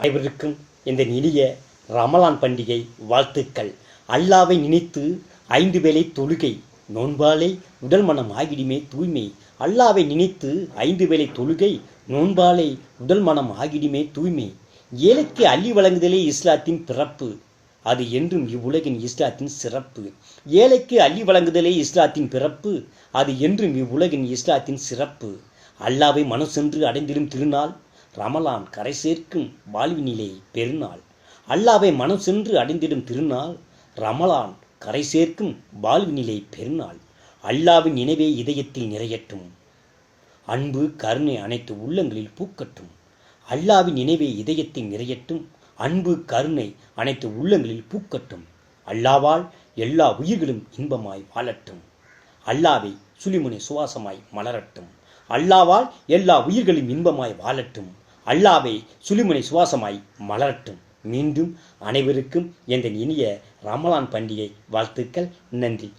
அனைவருக்கும் இந்த இனிய ரமலான் பண்டிகை வாழ்த்துக்கள். அல்லாவை நினைத்து ஐந்து வேளை தொழுகை. நோன்பாலே உடல் மனம் ஆகிடுமே தூய்மை. அல்லாவை நினைத்து ஐந்து வேளை தொழுகை. நோன்பாலே உடல் மனம் ஆகிடுமே தூய்மை. ஏழைக்கு அள்ளி வழங்குதலே இஸ்லாத்தின் பிறப்பு. அது என்றும் இவ்வுலகின் இஸ்லாத்தின் சிறப்பு. ஏழைக்கு அள்ளி வழங்குதலே இஸ்லாத்தின் பிறப்பு. அது என்றும் இவ்வுலகின் இஸ்லாத்தின் சிறப்பு. அல்லாவை மனசென்று சென்று அடைந்திடும் திருநாள் ரமலான் கரை சேர்க்கும் வாழ்வினிலே பெருநாள். அல்லாவை மனம் சென்று அடைந்திடும் திருநாள் ரமலான் கரை சேர்க்கும் வாழ்வினிலே பெருநாள். அல்லாவின் நினைவே இதயத்தில் நிறையட்டும். அன்பு கருணை அனைத்து உள்ளங்களில் பூக்கட்டும். அல்லாவின் நினைவே இதயத்தில் நிறையட்டும். அன்பு கருணை அனைத்து உள்ளங்களில் பூக்கட்டும். அல்லாவால் எல்லா உயிர்களும் இன்பமாய் வாழட்டும். அல்லாவை சுழிமுனை சுவாசமாய் மலரட்டும். அல்லாவால் எல்லா உயிர்களும் இன்பமாய் வாழட்டும். அல்லாவை சுழிமுனை சுவாசமாய் மலரட்டும். மீண்டும் அனைவருக்கும் எந்த இனிய ரமலான் பண்டிகை வாழ்த்துக்கள். நன்றி.